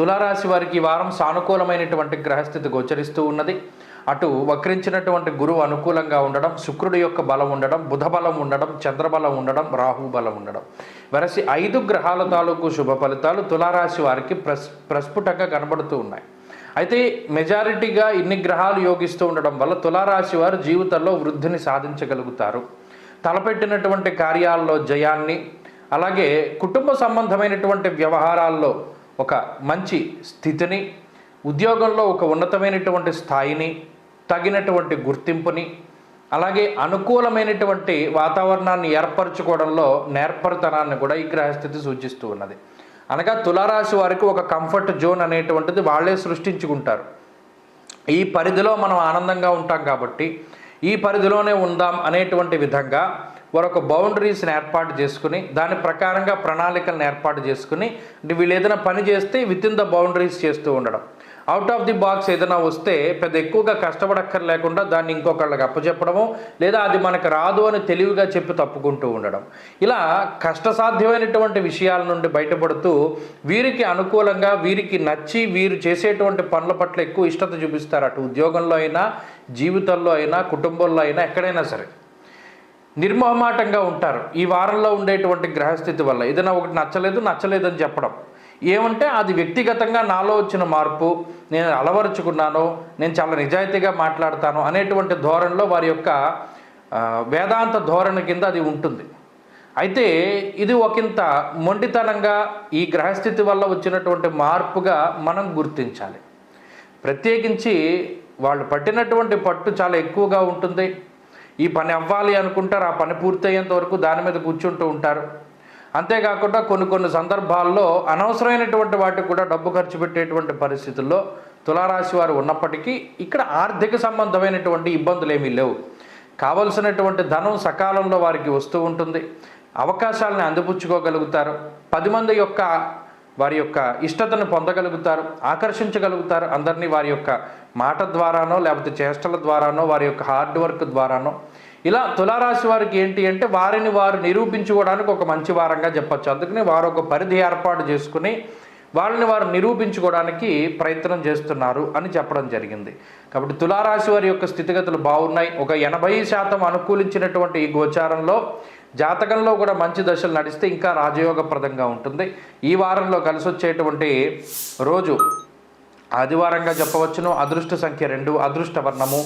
తులారాశి వారికి వారం సానుకూలమైనటువంటి గ్రహస్థితి గోచరిస్తూ ఉన్నది. అటు వక్రించినటువంటి గురువు అనుకూలంగా ఉండడం శుక్రుడి యొక్క బలం ఉండడం బుధ బలం ఉండడం చంద్రబలం ఉండడం రాహు బలం ఉండడం. వరసి ఐదు గ్రహాల తాలూకు శుభ ఫలితాలు తులారాశి వారికి ప్రస్ ప్రస్ఫుటంగా కనబడుతూ ఉన్నాయి. అయితే మెజారిటీగా ఇన్ని గ్రహాలు యోగిస్తూ ఉండడం వల్ల తులారాశి వారు జీవితంలో వృద్ధిని సాధించగలుగుతారు. తలపెట్టినటువంటి కార్యాల్లో జయాన్ని అలాగే కుటుంబ సంబంధమైనటువంటి వ్యవహారాల్లో ఒక మంచి స్థితిని ఉద్యోగంలో ఒక ఉన్నతమైనటువంటి స్థాయిని తగినటువంటి గుర్తింపుని అలాగే అనుకూలమైనటువంటి వాతావరణాన్ని ఏర్పరచుకోవడంలో నేర్పరితనాన్ని కూడా ఈ గ్రహస్థితి సూచిస్తూ ఉన్నది. అనగా తులారాశి వారికి ఒక కంఫర్ట్ జోన్ అనేటువంటిది వాళ్ళే సృష్టించుకుంటారు. ఈ పరిధిలో మనం ఆనందంగా ఉంటాం కాబట్టి ఈ పరిధిలోనే ఉందాం అనేటువంటి విధంగా మరొక బౌండరీస్ని ఏర్పాటు చేసుకుని దాని ప్రకారంగా ప్రణాళికలను ఏర్పాటు చేసుకుని అంటే వీళ్ళు ఏదైనా పని చేస్తే విత్ ఇన్ ద బౌండరీస్ చేస్తూ ఉండడం. అవుట్ ఆఫ్ ది బాక్స్ ఏదైనా వస్తే పెద్ద ఎక్కువగా కష్టపడక్కర్ లేకుండా దాన్ని ఇంకొకళ్ళకి అప్పచెప్పడము లేదా అది మనకు రాదు అని తెలివిగా చెప్పి తప్పుకుంటూ ఉండడం. ఇలా కష్టసాధ్యమైనటువంటి విషయాల నుండి బయటపడుతూ వీరికి అనుకూలంగా వీరికి నచ్చి వీరు చేసేటువంటి పనుల పట్ల ఎక్కువ ఇష్టత చూపిస్తారు. అటు ఉద్యోగంలో అయినా జీవితంలో అయినా కుటుంబంలో అయినా ఎక్కడైనా సరే. నిర్మోహమాటంగా ఉంటారు. ఈ వారంలో ఉండేటువంటి గ్రహస్థితి వల్ల ఏదైనా ఒకటి నచ్చలేదు నచ్చలేదు అని చెప్పడం. ఏమంటే అది వ్యక్తిగతంగా నాలో వచ్చిన మార్పు నేను అలవరుచుకున్నాను నేను చాలా నిజాయితీగా మాట్లాడతాను అనేటువంటి ధోరణిలో వారి యొక్క వేదాంత ధోరణి కింద అది ఉంటుంది. అయితే ఇది ఒకంత మొండితనంగా ఈ గ్రహస్థితి వల్ల వచ్చినటువంటి మార్పుగా మనం గుర్తించాలి. ప్రత్యేకించి వాళ్ళు పట్టినటువంటి పట్టు చాలా ఎక్కువగా ఉంటుంది. ఈ పని అవ్వాలి అనుకుంటారు ఆ పని పూర్తయ్యేంత వరకు దాని మీద కూర్చుంటూ ఉంటారు. అంతేకాకుండా కొన్ని కొన్ని సందర్భాల్లో అనవసరమైనటువంటి వాటికి కూడా డబ్బు ఖర్చు పెట్టేటువంటి పరిస్థితుల్లో తులారాశి వారు ఉన్నప్పటికీ ఇక్కడ ఆర్థిక సంబంధమైనటువంటి ఇబ్బందులు ఏమీ లేవు. కావలసినటువంటి ధనం సకాలంలో వారికి వస్తూ ఉంటుంది. అవకాశాలను అందిపుచ్చుకోగలుగుతారు. పది మంది యొక్క వారి యొక్క ఇష్టతను పొందగలుగుతారు ఆకర్షించగలుగుతారు. అందరినీ వారి యొక్క మాట ద్వారానో లేకపోతే చేష్టల ద్వారానో వారి యొక్క హార్డ్ వర్క్ ద్వారానో. ఇలా తులారాశి వారికి ఏంటి అంటే వారిని వారు నిరూపించుకోవడానికి ఒక మంచి వారంగా చెప్పచ్చు. అందుకని వారు ఒక పరిధి ఏర్పాటు చేసుకుని వాళ్ళని వారు నిరూపించుకోవడానికి ప్రయత్నం చేస్తున్నారు అని చెప్పడం జరిగింది. కాబట్టి తులారాశి వారి యొక్క స్థితిగతులు బాగున్నాయి. ఒక ఎనభై శాతం అనుకూలించినటువంటి ఈ గోచారంలో జాతకంలో కూడా మంచి దశలు నడిస్తే ఇంకా రాజయోగప్రదంగా ఉంటుంది. ఈ వారంలో కలిసి వచ్చేటువంటి రోజు ఆదివారంగా చెప్పవచ్చును. అదృష్ట సంఖ్య రెండు అదృష్ట వర్ణము